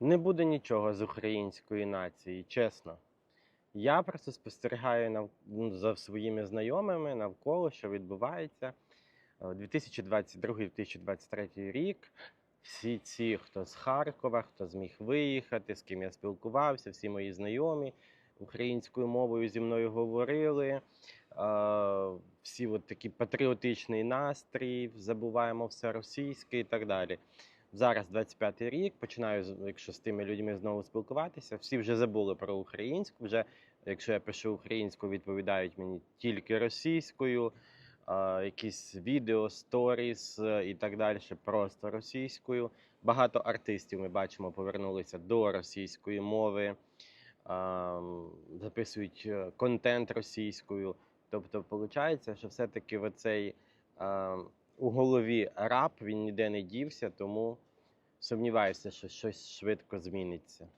Не буде нічого з української нації, чесно. Я просто спостерігаю нав... ну, за своїми знайомими навколо, що відбувається. Е, 2022-2023 рік. Всі ці, хто з Харкова, хто зміг виїхати, з ким я спілкувався, всі мої знайомі українською мовою зі мною говорили. Е, Всі от такі патріотичний настрій, забуваємо все російське і так далі. Зараз 25-й рік, починаю, якщо з тими людьми знову спілкуватися, всі вже забули про українську. Вже якщо я пишу українською, відповідають мені тільки російською, якісь відео, сторіс е, і так далі, просто російською. Багато артистів ми бачимо повернулися до російської мови, записують е, контент російською. Тобто, виходить, що все-таки оцей а, у голові раб, він ніде не дівся, тому сумніваюся, що щось швидко зміниться.